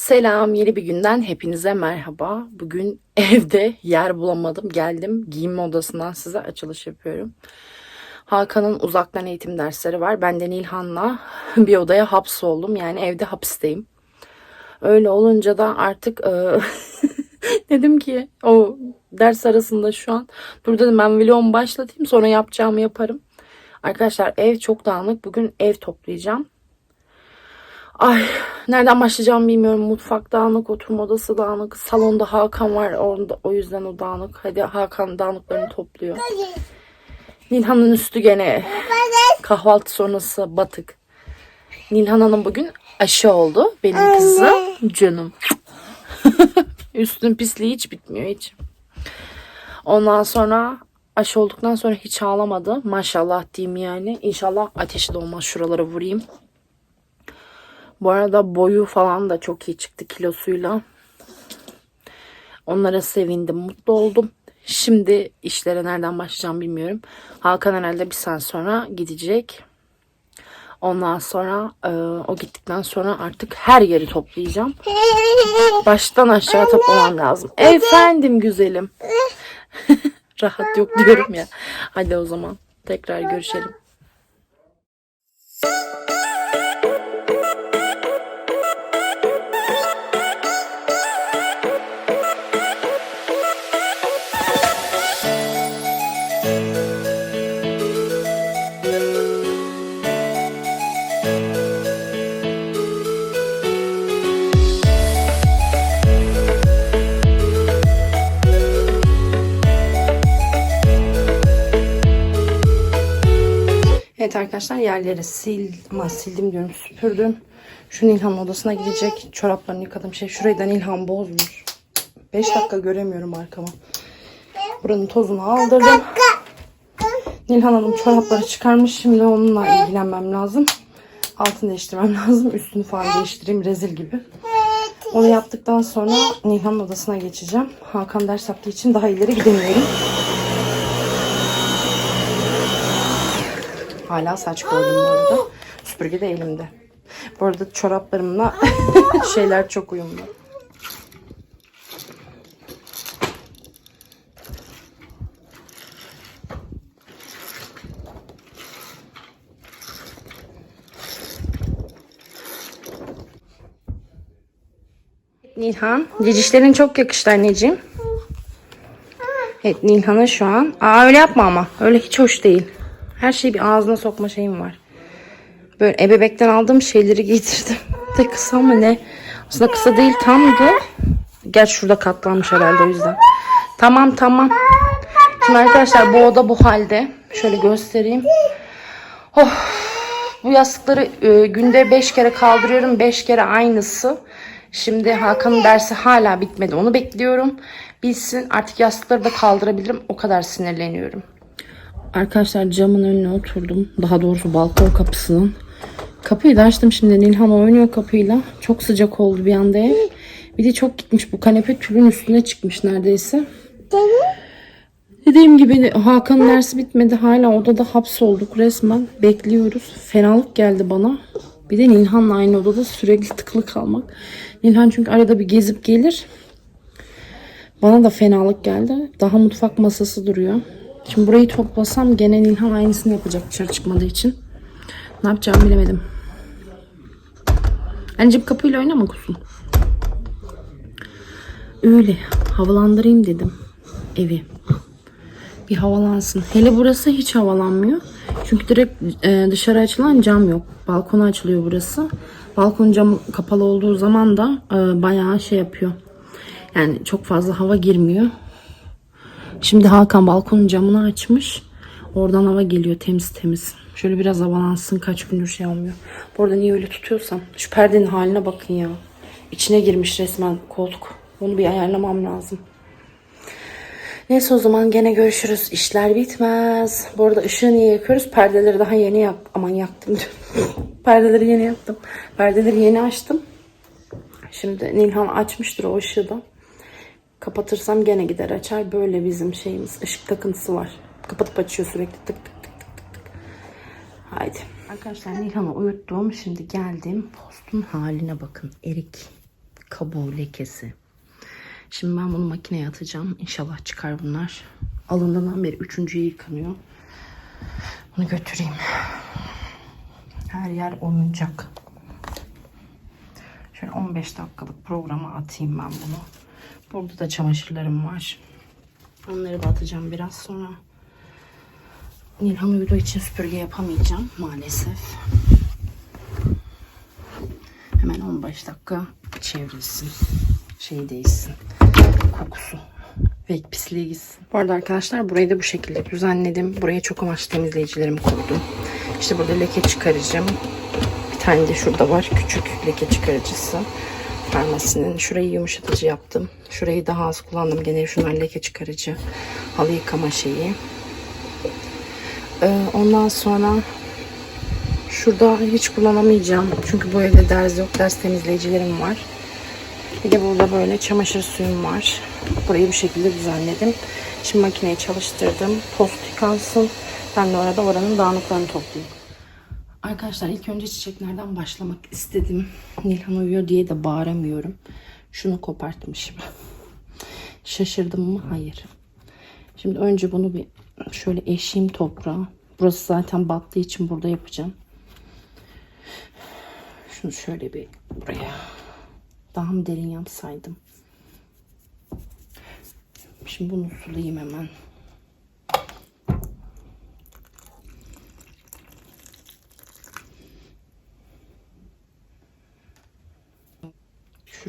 Selam, yeni bir günden hepinize merhaba. Bugün evde yer bulamadım. Geldim giyinme odasından size açılış yapıyorum. Hakan'ın uzaktan eğitim dersleri var. Ben de Nilhan'la bir odaya hapsoldum. Yani evde hapisteyim. Öyle olunca da artık e, dedim ki o ders arasında şu an dur dedim ben vlogumu başlatayım sonra yapacağımı yaparım. Arkadaşlar ev çok dağınık. Bugün ev toplayacağım. Ay nereden başlayacağımı bilmiyorum. Mutfak dağınık, oturma odası dağınık. Salonda Hakan var orada, o yüzden o dağınık. Hadi Hakan dağınıklarını topluyor. Nilhan'ın üstü gene kahvaltı sonrası batık. Nilhan Hanım bugün aşı oldu. Benim kızım canım. Üstün pisliği hiç bitmiyor hiç. Ondan sonra aşı olduktan sonra hiç ağlamadı. Maşallah diyeyim yani. İnşallah ateşi de olmaz şuralara vurayım. Bu arada boyu falan da çok iyi çıktı kilosuyla. Onlara sevindim, mutlu oldum. Şimdi işlere nereden başlayacağım bilmiyorum. Hakan herhalde bir saat sonra gidecek. Ondan sonra e, o gittikten sonra artık her yeri toplayacağım. Baştan aşağı toplamam lazım. Efendim güzelim. Rahat yok diyorum ya. Hadi o zaman tekrar görüşelim. Evet arkadaşlar yerleri sil, ama sildim diyorum süpürdüm. Şu Nilhan odasına gidecek. Çoraplarını yıkadım. Şey şurayı da Nilhan bozmuş. 5 dakika göremiyorum arkamı. Buranın tozunu aldırdım. Nilhan Hanım çorapları çıkarmış. Şimdi onunla ilgilenmem lazım. Altını değiştirmem lazım. Üstünü falan değiştireyim. Rezil gibi. Onu yaptıktan sonra Nilhan'ın odasına geçeceğim. Hakan ders yaptığı için daha ileri gidemiyorum. Hala saç koydum bu arada. Süpürge de elimde. Bu arada çoraplarımla şeyler çok uyumlu. Nilhan, cicişlerin çok yakıştı anneciğim. Evet Nilhan'a şu an. Aa öyle yapma ama. Öyle hiç hoş değil. Her şeyi bir ağzına sokma şeyim var. Böyle ebebekten aldığım şeyleri giydirdim. De kısa mı ne? Aslında kısa değil tamdı. Gerçi şurada katlanmış herhalde o yüzden. Tamam tamam. Şimdi arkadaşlar bu oda bu halde. Şöyle göstereyim. Oh, bu yastıkları e, günde 5 kere kaldırıyorum. 5 kere aynısı. Şimdi Hakan'ın dersi hala bitmedi. Onu bekliyorum. Bilsin artık yastıkları da kaldırabilirim. O kadar sinirleniyorum. Arkadaşlar camın önüne oturdum. Daha doğrusu balkon kapısının. Kapıyı da açtım şimdi. Nilhan oynuyor kapıyla. Çok sıcak oldu bir anda ev. Bir de çok gitmiş bu kanepe tülün üstüne çıkmış neredeyse. Dediğim gibi Hakan'ın dersi bitmedi. Hala odada hapsolduk resmen. Bekliyoruz. Fenalık geldi bana. Bir de Nilhan'la aynı odada sürekli tıkılı kalmak. Nilhan çünkü arada bir gezip gelir. Bana da fenalık geldi. Daha mutfak masası duruyor. Şimdi burayı toplasam gene Nilhan aynısını yapacak dışarı çıkmadığı için. Ne yapacağımı bilemedim. Anneciğim kapıyla oynama kuzum. Öyle havalandırayım dedim evi. Bir havalansın. Hele burası hiç havalanmıyor. Çünkü direkt e, dışarı açılan cam yok. Balkona açılıyor burası. Balkon camı kapalı olduğu zaman da e, bayağı şey yapıyor. Yani çok fazla hava girmiyor. Şimdi Hakan balkonun camını açmış. Oradan hava geliyor temiz temiz. Şöyle biraz havalansın kaç gündür şey olmuyor. Bu arada niye öyle tutuyorsam. Şu perdenin haline bakın ya. İçine girmiş resmen koltuk. Onu bir ayarlamam lazım. Neyse o zaman gene görüşürüz. İşler bitmez. Bu arada ışığı niye yakıyoruz? Perdeleri daha yeni yap. Aman yaktım. Perdeleri yeni yaptım. Perdeleri yeni açtım. Şimdi Nilhan açmıştır o ışığı da. Kapatırsam gene gider açar. Böyle bizim şeyimiz. Işık takıntısı var. Kapatıp açıyor sürekli tık tık tık tık tık. Haydi. Arkadaşlar Nilhan'ı uyuttum. Şimdi geldim. Postun haline bakın. Erik. kabuğu lekesi. Şimdi ben bunu makineye atacağım. İnşallah çıkar bunlar. Alındığından beri üçüncüye yıkanıyor. Bunu götüreyim. Her yer oyuncak. Şöyle 15 dakikalık programa atayım ben bunu. Burada da çamaşırlarım var. Onları da atacağım biraz sonra. Nilhan uyuduğu için süpürge yapamayacağım maalesef. Hemen 15 dakika çevrilsin. Şey değilsin. Kokusu. Ve pisliği gitsin. Bu arada arkadaşlar burayı da bu şekilde düzenledim. Buraya çok amaçlı temizleyicilerimi koydum. İşte burada leke çıkarıcım. Bir tane de şurada var. Küçük leke çıkarıcısı. Farmasinin. Şurayı yumuşatıcı yaptım. Şurayı daha az kullandım. Gene şunlar leke çıkarıcı. Halı yıkama şeyi. Ee, ondan sonra şurada hiç kullanamayacağım. Çünkü bu evde ders yok. Ders temizleyicilerim var. Bir de burada böyle çamaşır suyum var. Burayı bu şekilde düzenledim. Şimdi makineyi çalıştırdım. Post yıkansın. Ben de orada oranın dağınıklarını toplayayım. Arkadaşlar ilk önce çiçeklerden başlamak istedim. Nilhan uyuyor diye de bağıramıyorum. Şunu kopartmışım. Şaşırdım mı? Hayır. Şimdi önce bunu bir şöyle eşeyim toprağa. Burası zaten battığı için burada yapacağım. Şunu şöyle bir buraya daha mı derin yapsaydım? Şimdi bunu sulayayım hemen.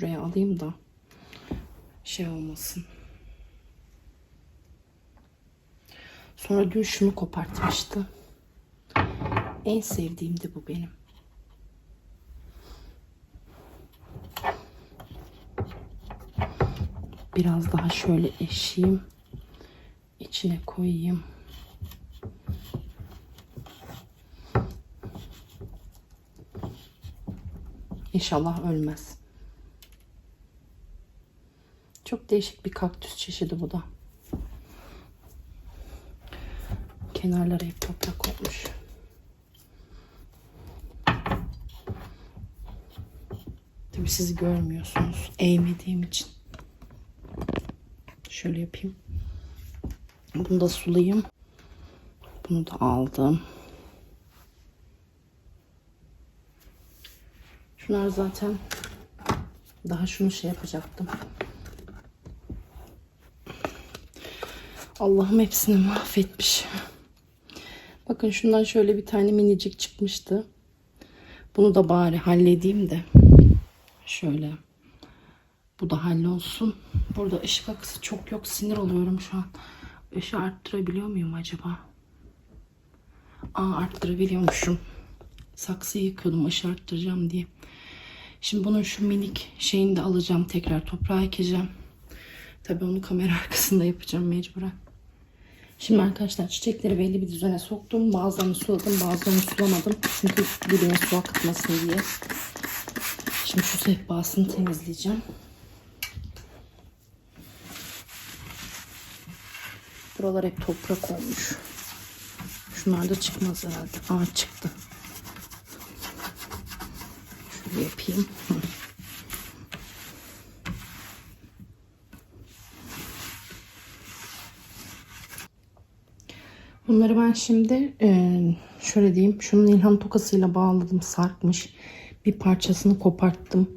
Şuraya alayım da şey olmasın. Sonra dün şunu kopartmıştı. En sevdiğim de bu benim. Biraz daha şöyle eşeyim. içine koyayım. İnşallah ölmez. Çok değişik bir kaktüs çeşidi bu da. Kenarları hep toprak olmuş. Tabii sizi görmüyorsunuz. Eğmediğim için. Şöyle yapayım. Bunu da sulayayım. Bunu da aldım. Şunlar zaten daha şunu şey yapacaktım. Allah'ım hepsini mahvetmiş. Bakın şundan şöyle bir tane minicik çıkmıştı. Bunu da bari halledeyim de. Şöyle. Bu da hallolsun. Burada ışık akısı çok yok. Sinir oluyorum şu an. Işığı arttırabiliyor muyum acaba? Aa arttırabiliyormuşum. Saksıyı yıkıyordum ışığı arttıracağım diye. Şimdi bunun şu minik şeyini de alacağım. Tekrar toprağa ekeceğim. Tabii onu kamera arkasında yapacağım mecburen. Şimdi arkadaşlar çiçekleri belli bir düzene soktum. Bazılarını suladım bazılarını sulamadım. Çünkü dibine su akıtmasın diye. Şimdi şu sehpasını temizleyeceğim. Buralar hep toprak olmuş. Şunlar da çıkmaz herhalde. Aa çıktı. Şöyle yapayım. Bunları ben şimdi eee, şöyle diyeyim. Şunun ilham tokasıyla bağladım. Sarkmış. Bir parçasını koparttım.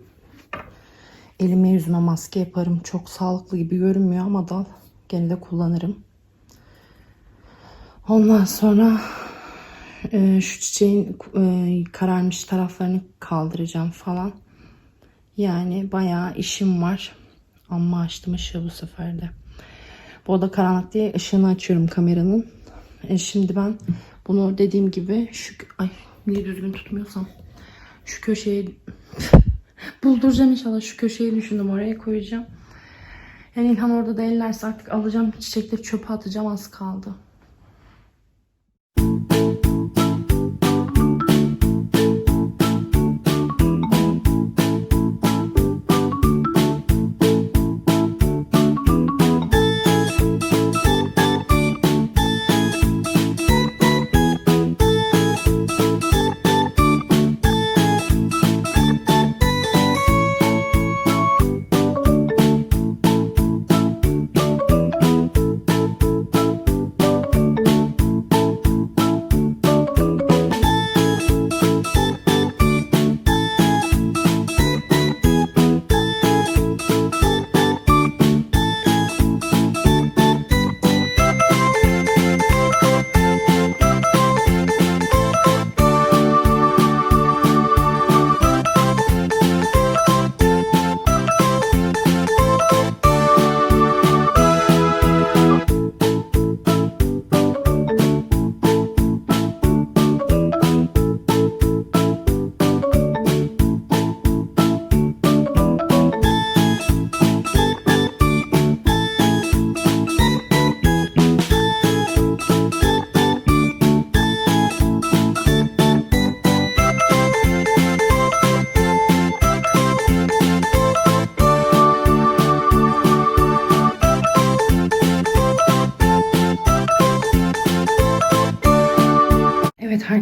Elime yüzüme maske yaparım. Çok sağlıklı gibi görünmüyor ama dal. Gene de kullanırım. Ondan sonra e, şu çiçeğin e, kararmış taraflarını kaldıracağım falan. Yani bayağı işim var. Ama açtım ışığı bu sefer de. Bu oda karanlık diye ışığını açıyorum kameranın. E, şimdi ben bunu dediğim gibi şu ay niye düzgün tutmuyorsam şu köşeye bulduracağım inşallah şu köşeyi düşündüm oraya koyacağım. Yani İlhan orada da ellerse artık alacağım çiçekleri çöpe atacağım az kaldı.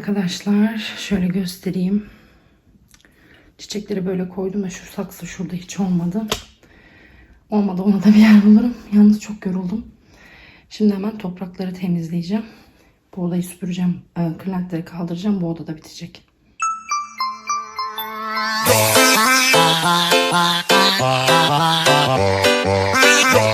Arkadaşlar şöyle göstereyim. Çiçekleri böyle koydum ve şu saksı şurada hiç olmadı. Olmadı ona da bir yer bulurum. Yalnız çok yoruldum. Şimdi hemen toprakları temizleyeceğim. Bu odayı süpüreceğim. E, kırlentleri kaldıracağım. Bu oda da bitecek.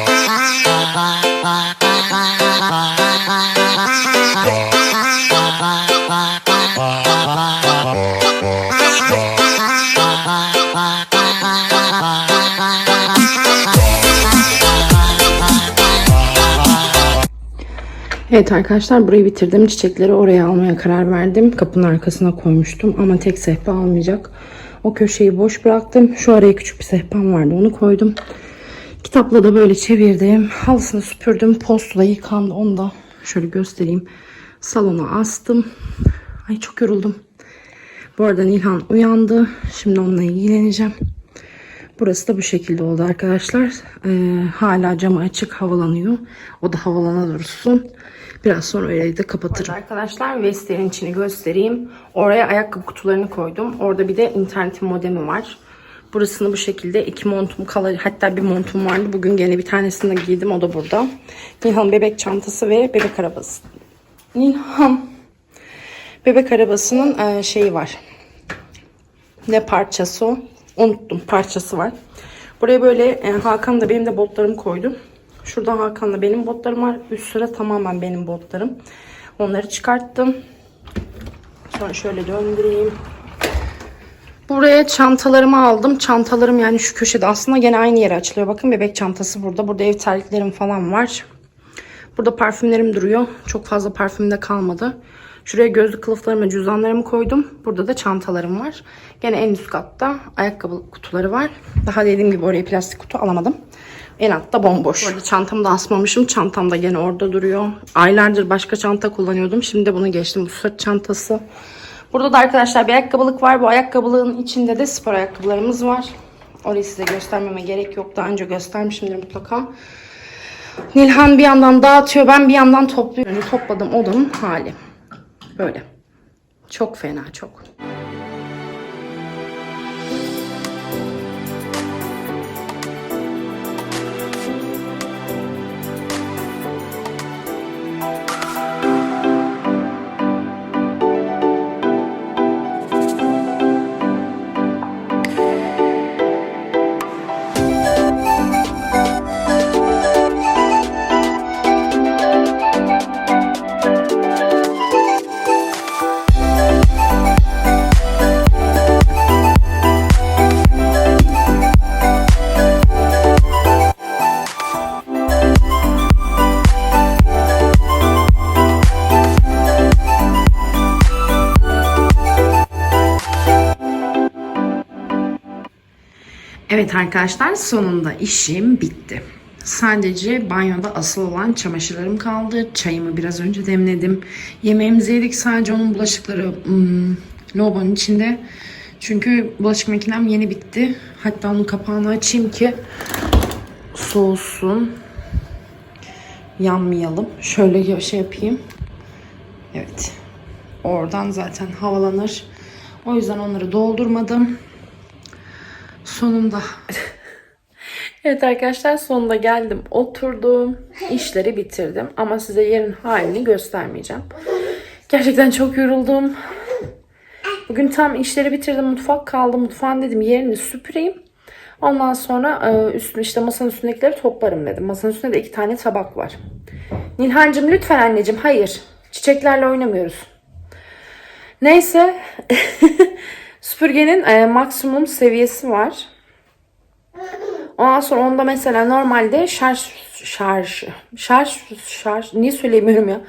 Evet arkadaşlar burayı bitirdim. Çiçekleri oraya almaya karar verdim. Kapının arkasına koymuştum ama tek sehpa almayacak. O köşeyi boş bıraktım. Şu araya küçük bir sehpam vardı. Onu koydum. Kitapla da böyle çevirdim. Halısını süpürdüm. Postu da yıkandı. Onu da şöyle göstereyim. Salona astım. Ay çok yoruldum. Bu arada Nilhan uyandı. Şimdi onunla ilgileneceğim. Burası da bu şekilde oldu arkadaşlar. Ee, hala camı açık havalanıyor. O da havalana dursun. Biraz sonra orayı da kapatırım. Arkadaşlar vestiyerin içini göstereyim. Oraya ayakkabı kutularını koydum. Orada bir de internetin modemi var. Burasını bu şekilde iki montum kala hatta bir montum vardı. Bugün gene bir tanesini de giydim. O da burada. Nilhan bebek çantası ve bebek arabası. Nilhan bebek arabasının e, şeyi var. Ne parçası o? Unuttum parçası var. Buraya böyle e, Hakan da benim de botlarımı koydum. Şurada Hakan'la benim botlarım var. Üst sıra tamamen benim botlarım. Onları çıkarttım. Sonra şöyle döndüreyim. Buraya çantalarımı aldım. Çantalarım yani şu köşede aslında gene aynı yere açılıyor. Bakın bebek çantası burada. Burada ev terliklerim falan var. Burada parfümlerim duruyor. Çok fazla parfüm de kalmadı. Şuraya gözlük kılıflarımı, cüzdanlarımı koydum. Burada da çantalarım var. Gene en üst katta ayakkabı kutuları var. Daha dediğim gibi oraya plastik kutu alamadım. En altta bomboş. Bu arada çantamı da asmamışım. Çantam da gene orada duruyor. Aylardır başka çanta kullanıyordum. Şimdi de bunu geçtim. Bu sırt çantası. Burada da arkadaşlar bir ayakkabılık var. Bu ayakkabılığın içinde de spor ayakkabılarımız var. Orayı size göstermeme gerek yok. Daha önce göstermişimdir mutlaka. Nilhan bir yandan dağıtıyor. Ben bir yandan topluyorum. Topladım odanın hali. Böyle. Çok fena çok. Evet arkadaşlar sonunda işim bitti. Sadece banyoda asıl olan çamaşırlarım kaldı. Çayımı biraz önce demledim. Yemeğimizi yedik. Sadece onun bulaşıkları hmm, lavabonun içinde. Çünkü bulaşık makinem yeni bitti. Hatta onun kapağını açayım ki soğusun. Yanmayalım. Şöyle şey yapayım. Evet. Oradan zaten havalanır. O yüzden onları doldurmadım. Sonunda. evet arkadaşlar sonunda geldim. Oturdum. işleri bitirdim. Ama size yerin halini göstermeyeceğim. Gerçekten çok yoruldum. Bugün tam işleri bitirdim. Mutfak kaldı. Mutfağın dedim yerini süpüreyim. Ondan sonra e, üstüne işte masanın üstündekileri toplarım dedim. Masanın üstünde de iki tane tabak var. Nilhancığım lütfen anneciğim hayır. Çiçeklerle oynamıyoruz. Neyse. Süpürgenin e, maksimum seviyesi var. Ondan sonra onda mesela normalde şarj şarj şarj şarj niye söyleyemiyorum ya?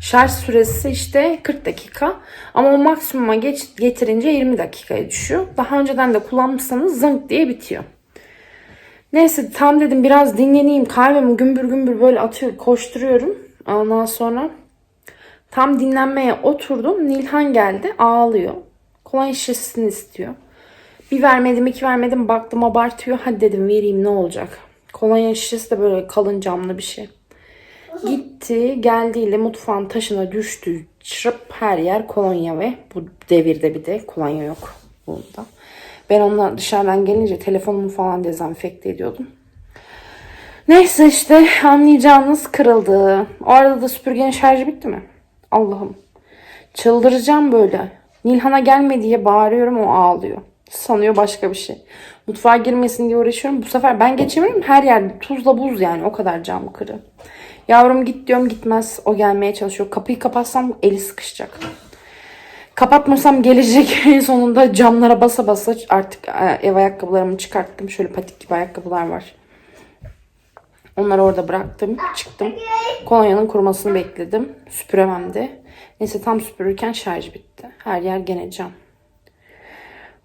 Şarj süresi işte 40 dakika. Ama o maksimuma geç, getirince 20 dakikaya düşüyor. Daha önceden de kullanmışsanız zınk diye bitiyor. Neyse tam dedim biraz dinleneyim. Kahvemi gümbür gümbür böyle atıyor, koşturuyorum. Ondan sonra tam dinlenmeye oturdum. Nilhan geldi ağlıyor. Kolonya şişesini istiyor. Bir vermedim iki vermedim baktım abartıyor. Hadi dedim vereyim ne olacak. Kolonya şişesi de böyle kalın camlı bir şey. Gitti geldiğiyle mutfağın taşına düştü. Çırp her yer kolonya ve bu devirde bir de kolonya yok burada. Ben onunla dışarıdan gelince telefonumu falan dezenfekte ediyordum. Neyse işte anlayacağınız kırıldı. O arada da süpürgenin şarjı bitti mi? Allah'ım. Çıldıracağım böyle. Nilhan'a gelme diye bağırıyorum o ağlıyor. Sanıyor başka bir şey. Mutfağa girmesin diye uğraşıyorum. Bu sefer ben geçemiyorum. Her yer tuzla buz yani. O kadar cam kırı. Yavrum git diyorum gitmez. O gelmeye çalışıyor. Kapıyı kapatsam eli sıkışacak. Kapatmasam gelecek. En sonunda camlara basa basa artık e, ev ayakkabılarımı çıkarttım. Şöyle patik gibi ayakkabılar var. Onları orada bıraktım. Çıktım. Kolonyanın kurumasını bekledim. Süpüremem de. Neyse tam süpürürken şarj bitti. Her yer gene cam.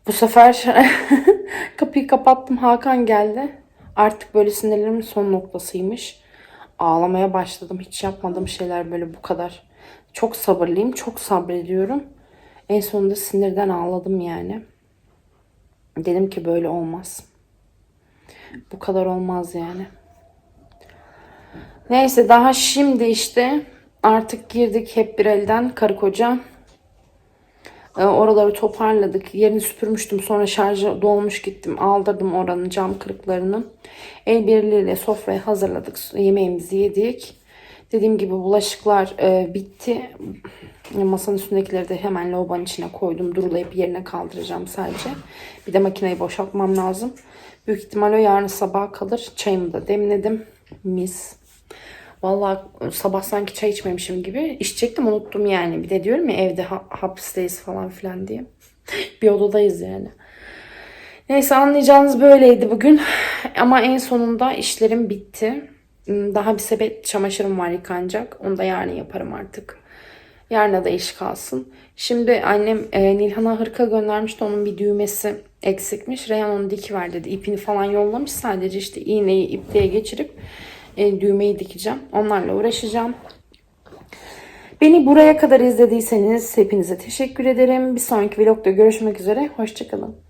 Bu sefer kapıyı kapattım. Hakan geldi. Artık böyle sinirlerimin son noktasıymış. Ağlamaya başladım. Hiç yapmadığım şeyler böyle bu kadar. Çok sabırlıyım. Çok sabrediyorum. En sonunda sinirden ağladım yani. Dedim ki böyle olmaz. Bu kadar olmaz yani. Neyse daha şimdi işte artık girdik hep bir elden karı koca. Ee, Oraları toparladık. Yerini süpürmüştüm. Sonra şarjı dolmuş gittim. Aldırdım oranın cam kırıklarını. El birliğiyle sofrayı hazırladık. Yemeğimizi yedik. Dediğim gibi bulaşıklar e, bitti. Masanın üstündekileri de hemen lavabonun içine koydum. Durulayıp yerine kaldıracağım sadece. Bir de makineyi boşaltmam lazım. Büyük ihtimal o yarın sabah kalır. Çayımı da demledim. Mis. Vallahi sabah sanki çay içmemişim gibi. İçecektim unuttum yani. Bir de diyorum ya evde ha- hapisteyiz falan filan diye. bir odadayız yani. Neyse anlayacağınız böyleydi bugün. Ama en sonunda işlerim bitti. Hmm, Daha bir sepet çamaşırım var yıkanacak. Onu da yarın yaparım artık. Yarına da iş kalsın. Şimdi annem e, Nilhan'a hırka göndermişti. Onun bir düğmesi eksikmiş. Reyhan onu dikiver dedi. İpini falan yollamış. Sadece işte iğneyi ipliğe geçirip e, düğmeyi dikeceğim. Onlarla uğraşacağım. Beni buraya kadar izlediyseniz hepinize teşekkür ederim. Bir sonraki vlogda görüşmek üzere. Hoşçakalın.